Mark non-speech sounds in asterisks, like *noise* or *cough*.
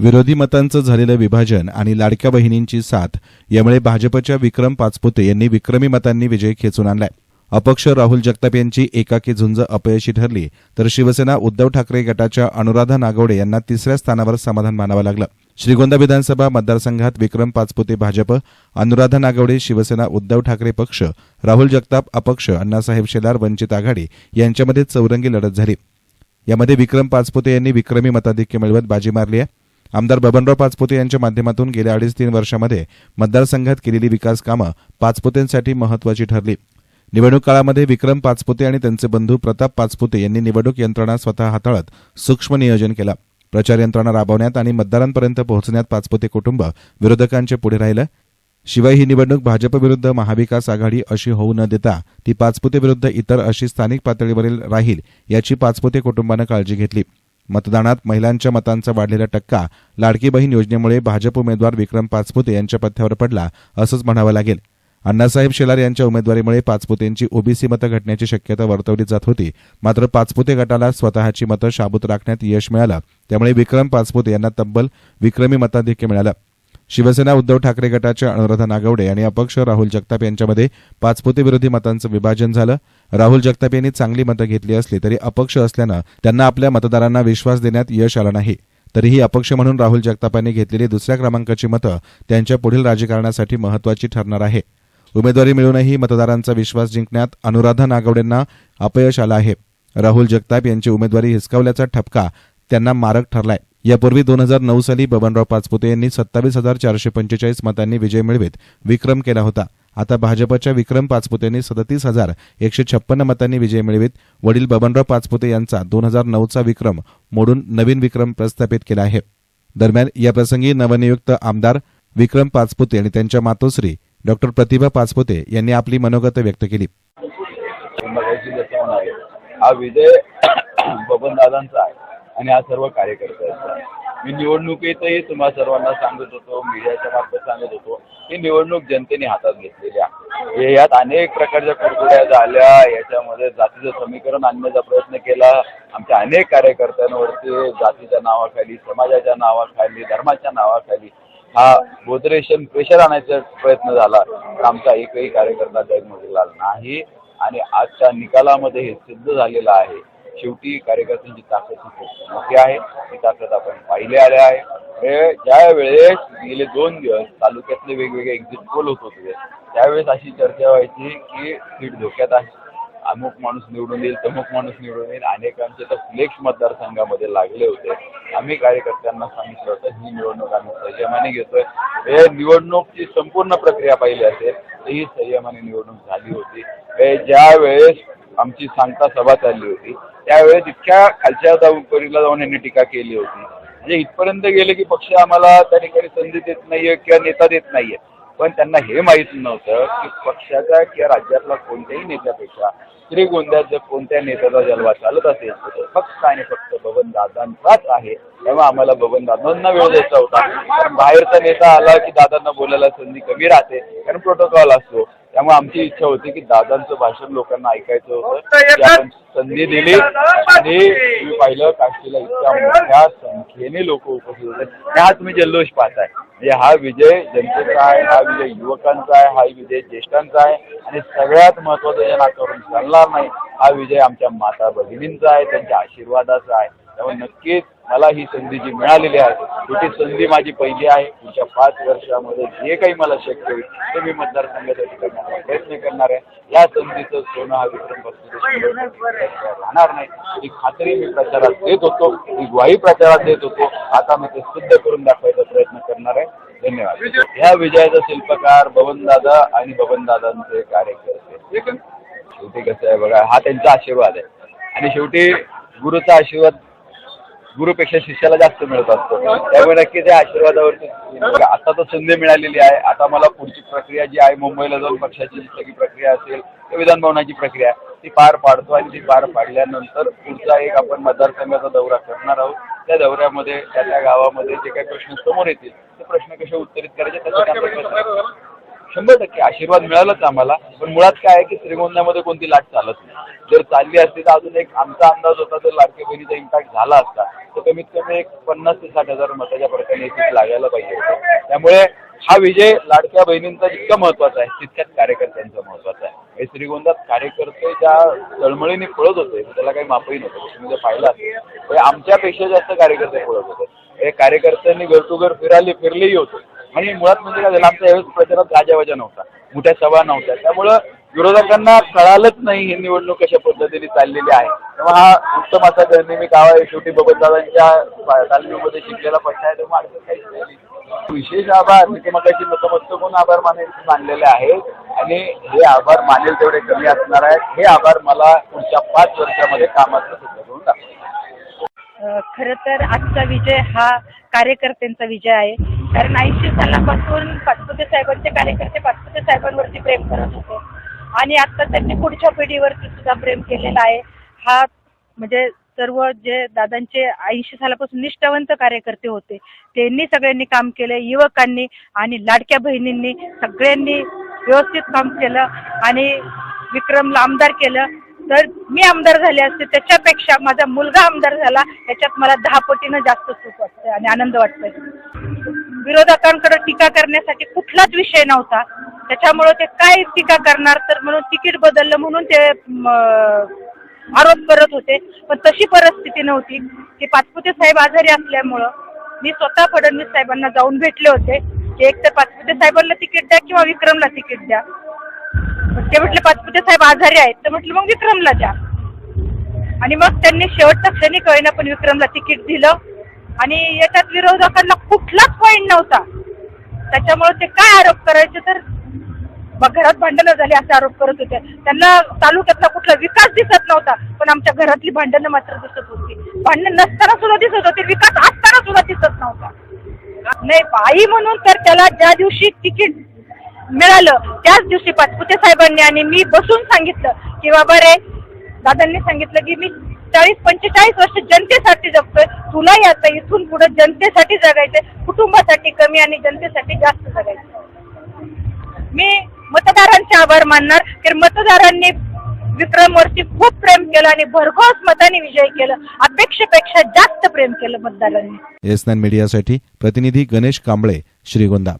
विरोधी मतांचं झालेलं विभाजन आणि लाडक्या बहिणींची साथ यामुळे भाजपच्या विक्रम पाचपुते यांनी विक्रमी मतांनी विजय खेचून आणलाय. अपक्ष राहुल जगताप यांची एकाकी झुंज अपयशी ठरली तर शिवसेना उद्धव ठाकरे गटाच्या अनुराधा नागवडे यांना तिसऱ्या स्थानावर समाधान मानावं लागलं. श्रीगोंदा विधानसभा मतदारसंघात विक्रम पाचपुते भाजप अनुराधा नागवडे शिवसेना उद्धव ठाकरे पक्ष राहुल जगताप अपक्ष अण्णासाहेब शेलार वंचित आघाडी यांच्यामध्ये चौरंगी लढत झाली. यामध्ये विक्रम पाचपुते यांनी विक्रमी मताधिक्य मिळवत बाजी मारली आहे. आमदार बबनराव पाचपुते यांच्या माध्यमातून गेल्या अडीच तीन वर्षामध्ये मतदारसंघात केलेली विकास कामं पाचपुतेंसाठी महत्वाची ठरली. निवडणूक काळामध्ये विक्रम पाचपुते आणि त्यांचे बंधू प्रताप पाचपुते यांनी निवडणूक यंत्रणा स्वतः हाताळत सूक्ष्म नियोजन केलं. प्रचार यंत्रणा राबवण्यात आणि मतदारांपर्यंत पोहोचण्यात पाचपुते कुटुंब विरोधकांच्या पुढे राहिलं. शिवाय ही निवडणूक भाजप विरुद्ध महाविकास आघाडी अशी होऊ न देता ती पाचपुते विरुद्ध इतर अशी स्थानिक पातळीवरील राहील याची पाचपुते कुटुंबानं काळजी घेतली. मतदानात महिलांच्या मतांचा वाढलेला टक्का लाडकी बहीण योजनेमुळे भाजप उमेदवार विक्रम पाचपुते यांच्या पथ्यावर पडला असंच म्हणावं लागेल. अण्णासाहेब शेलार यांच्या उमेदवारीमुळे पाचपुतेंची ओबीसी मतं घटण्याची शक्यता वर्तवली जात होती. मात्र पाचपुते गटाला स्वतःची मतं शाबूत राखण्यात यश मिळालं. त्यामुळे विक्रम पाचपुते यांना तब्बल विक्रमी मताधिक्य मिळालं. शिवसेना उद्धव ठाकरे गटाच्या अनुराधा नागवडे आणि अपक्ष राहुल जगताप यांच्यामध्ये पाचपोते विरोधी मतांचं विभाजन झालं. राहुल जगताप यांनी चांगली मतं घेतली असली तरी अपक्ष असल्यानं त्यांना आपल्या मतदारांना विश्वास देण्यात यश आलं नाही. तरीही अपक्ष म्हणून राहुल जगतापांनी घेतलेली दुसऱ्या क्रमांकाची मतं त्यांच्या पुढील राजकारणासाठी महत्वाची ठरणार आहे. उमेदवारी मिळूनही मतदारांचा विश्वास जिंकण्यात अनुराधा नागवडेंना अपयश आलं आहे. राहुल जगताप यांची उमेदवारी हिसकावल्याचा ठपका त्यांना मारक ठरलाय. यापूर्वी दोन हजार नऊ साली बबनराव पाचपुते यांनी सत्तावीस हजार चारशे पंचेचाळीस मतांनी विजय मिळवित विक्रम केला होता. आता भाजपच्या विक्रम पाचपुतेंनी सदतीस हजार एकशे छप्पन्न मतांनी विजय मिळवित. वडील बबनराव पाचपुते यांचा दोन हजार नऊचा विक्रम मोडून नवीन विक्रम प्रस्थापित केला आहे. दरम्यान याप्रसंगी नवनियुक्त आमदार विक्रम पाचपुते आणि त्यांच्या मातोश्री डॉक्टर प्रतिभा पाचपुते यांनी आपली मनोगत व्यक्त केली. हा विजय *coughs* बबनदादांचा आहे. आणि हा सर्व कार्यकर्त्यांचा मी निवडणुकीतही तुम्हा सर्वांना सांगत होतो मीडियाच्या मार्फत सांगत होतो ही निवडणूक जनतेने हातात घेतलेली आहे. यात अनेक प्रकारच्या कुरकुड्या झाल्या याच्यामध्ये जातीचं समीकरण आणण्याचा प्रयत्न केला. आमच्या अनेक कार्यकर्त्यांवरती जातीच्या नावाखाली समाजाच्या नावाखाली धर्माच्या नावाखाली हा गोदरेशन प्रेशर आणायचा प्रयत्न झाला. आमचा एकही कार्यकर्ता गैरमोडीला नाही आणि आजच्या निकालामध्ये हे सिद्ध झालेलं आहे. शेवटी कार्यकर्त्यांची ताकद खूप मोठी आहे. ती ताकद आपण पाहिले आले आहे. हे ज्या वेळेस गेले दोन दिवस तालुक्यातले वेगवेगळे एक्झिट पोल होत होते त्यावेळेस अशी चर्चा व्हायची की सीट धोक्यात आहे. अमुक माणूस निवडून येईल तमुक माणूस निवडून येईल. अनेकांचे तर फ्लेक्स मतदारसंघामध्ये लागले होते. आम्ही कार्यकर्त्यांना सांगितलं होतं ही निवडणूक आम्ही संयमाने घेतोय. हे निवडणूकची संपूर्ण प्रक्रिया पाहिली असेल तर ही संयमाने निवडणूक झाली होती. हे ज्या वेळेस आमची सांगता सभा चालली होती त्यावेळेस इतक्या खालच्या जाऊन जाऊन यांनी टीका केली होती. म्हणजे इथपर्यंत गेले की पक्ष आम्हाला त्या ठिकाणी संधी देत नाहीये किंवा नेता देत नाहीये. पण त्यांना हे माहीत नव्हतं की पक्षाच्या किंवा राज्यातला कोणत्याही नेत्यापेक्षा श्रीगोंद्यात जर कोणत्या नेत्याचा जलवा चालत असेल तर फक्त आणि फक्त बबन दादांचाच आहे. तेव्हा आम्हाला बबन दादांना वेळ द्यायचा होता. कारण बाहेरचा नेता आला की दादांना बोलायला संधी कमी राहते. कारण प्रोटोकॉल असतो. त्यामुळे आमची इच्छा होती की दादांचं भाषण लोकांना ऐकायचं होतं. संधी दिली आणि तुम्ही पाहिलं काशीला इतक्या मोठ्या संख्येने लोक उपस्थित होते. आणि हा तुम्ही जल्लोष पाहताय. म्हणजे हा विजय जनतेचा आहे हा विजय युवकांचा आहे हा विजय ज्येष्ठांचा आहे. आणि सगळ्यात महत्वाचं ज्या नाकावरून चालणार नाही हा विजय आमच्या माता भगिनींचा आहे त्यांच्या आशीर्वादाचा आहे. त्यामुळे नक्कीच मला ही संधी जी मिळालेली आहे छोटी संधी माझी पहिली आहे. पुढच्या पाच वर्षामध्ये जे काही मला शक्य होईल ते मी मतदारसंघासाठी करण्याचा प्रयत्न करणार आहे. या संधीचं सोनं हा विक्रम राहणार नाही. ही खात्री मी प्रचारात देत होतो. ही ग्वाही प्रचारात देत होतो. आता मी ते सिद्ध करून दाखवायचा प्रयत्न करणार आहे. धन्यवाद. ह्या विजयाचा शिल्पकार बबनदादा आणि बबनदादांचे कार्यकर्ते. शेवटी कसं आहे बघा हा त्यांचा आशीर्वाद आहे. आणि शेवटी गुरुचा आशीर्वाद गुरुपेक्षा शिष्याला जास्त मिळत असतो. त्यामुळे नक्की त्या आशीर्वादावरती म्हणजे आता तर संधी मिळालेली आहे. आता मला पुढची प्रक्रिया जी आहे मुंबईला जाऊन पक्षाची सगळी प्रक्रिया असेल विधान भवनाची प्रक्रिया ती पार पाडतो आणि ती पार पाडल्यानंतर पुढचा एक आपण मतदारसंघाचा दौरा करणार आहोत. त्या दौऱ्यामध्ये त्या त्या गावामध्ये जे काही प्रश्न समोर येतील ते प्रश्न कसे उत्तरित करायचे त्याचा शंभर टक्के आशीर्वाद मिळालाच आम्हाला. पण मुळात काय आहे की श्रीगोंद्यामध्ये कोणती लाट चालत नाही. जर चालली असती तर अजून एक आमचा अंदाज होता तर लाडके बहिणीचा इम्पॅक्ट झाला असता. तर कमीत कमी एक पन्नास ते साठ हजार मताच्या फरकाने लागायला पाहिजे होतं. त्यामुळे हा विजय लाडक्या बहिणींचा जितका महत्त्वाचा आहे तितक्याच कार्यकर्त्यांचा महत्त्वाचा आहे. हे श्रीगोंदात कार्यकर्ते ज्या तळमळीने पळत होते त्याला काही मापही नव्हतं. तुम्ही जर पाहिला तर आमच्यापेक्षा जास्त कार्यकर्ते पळत होते. हे कार्यकर्त्यांनी घर टू घर फिराले फिरलेही होते. आणि मुळात म्हणजे काय झालं आमच्या यावेळेस प्रचारात गाजावाजा नव्हता मोठ्या सभा नव्हत्या. त्यामुळं विरोधकांना कळालंच नाही ही निवडणूक कशा पद्धतीने चाललेली आहे. तेव्हा हा उत्तम असा निर्निमित गाव आहे शेवटी बबनदादांच्या तालमीमध्ये शिकलेला पट्टा आहे तेव्हा अडचण काहीच नाही. विशेष आभार मी ते मगाशी आभार मानेल मानलेले आहेत. आणि हे आभार मानेल तेवढे कमी असणार आहेत. हे आभार मला पुढच्या पाच वर्षामध्ये कामाचं सिद्ध करून खर तर आजचा विजय हा कार्यकर्त्यांचा विजय आहे. कारण ऐंशी सालापासून पाचपुते साहेबांचे कार्यकर्ते पाचपुते साहेबांवरती प्रेम करत होते. आणि आता त्यांनी पुढच्या पिढीवरती सुद्धा प्रेम केलेला आहे. हा म्हणजे सर्व जे दादांचे ऐंशी सालापासून निष्ठावंत कार्यकर्ते होते. त्यांनी सगळ्यांनी काम केले युवकांनी आणि लाडक्या बहिणींनी सगळ्यांनी व्यवस्थित काम केलं आणि विक्रमला आमदार केलं. तर मी आमदार झाले असते त्याच्यापेक्षा माझा मुलगा आमदार झाला याच्यात मला दहा पटीनं जास्त सुख वाटतंय आणि आनंद वाटतोय. विरोधकांकडे टीका करण्यासाठी कुठलाच विषय नव्हता. त्याच्यामुळे ते काय टीका करणार तर म्हणून तिकीट बदललं म्हणून ते आरोप करत होते. पण तशी परिस्थिती नव्हती. की पाचपुते साहेब आजारी असल्यामुळं मी स्वतः फडणवीस साहेबांना जाऊन भेटले होते. की एक तर पाचपुते साहेबांना तिकीट द्या किंवा विक्रमला तिकीट द्या. ते म्हटले पाचपुते साहेब आजारी आहेत. तर म्हटलं मग विक्रमला द्या. आणि मग त्यांनी शेवटच्या क्षणी कळेना पण विक्रमला तिकीट दिलं. आणि याच्यात विरोधकांना कुठलाच पॉईंट नव्हता. त्याच्यामुळे ते काय आरोप करायचे तर मग घरात भांडणं झाली असे आरोप करत होते. त्यांना तालुक्यातला कुठला विकास दिसत नव्हता पण आमच्या घरातली भांडणं मात्र दिसत होती. भांडणं नसताना सुद्धा दिसत होती विकास असताना सुद्धा दिसत नव्हता. नाही बाई म्हणून तर त्याला ज्या दिवशी तिकीट मिळालं त्याच दिवशी पाचपुते साहेबांनी आणि मी बसून सांगितलं की बाबा रे दादांनी सांगितलं की मी चाळीस पंचेचाळीस वर्ष जनतेसाठी जगतोय. तुलाही आता इथून पुढे जनतेसाठी जगायचंय. कुटुंबासाठी कमी आणि जनतेसाठी जास्त जगायचं मी मतदारांचे आभार मानणार. की मतदारांनी विक्रमवरती खूप प्रेम केलं आणि भरघोस मताने विजय केलं. अपेक्षेपेक्षा जास्त प्रेम केलं मतदारांनी. एस मीडियासाठी प्रतिनिधी गणेश कांबळे श्रीगोंदा.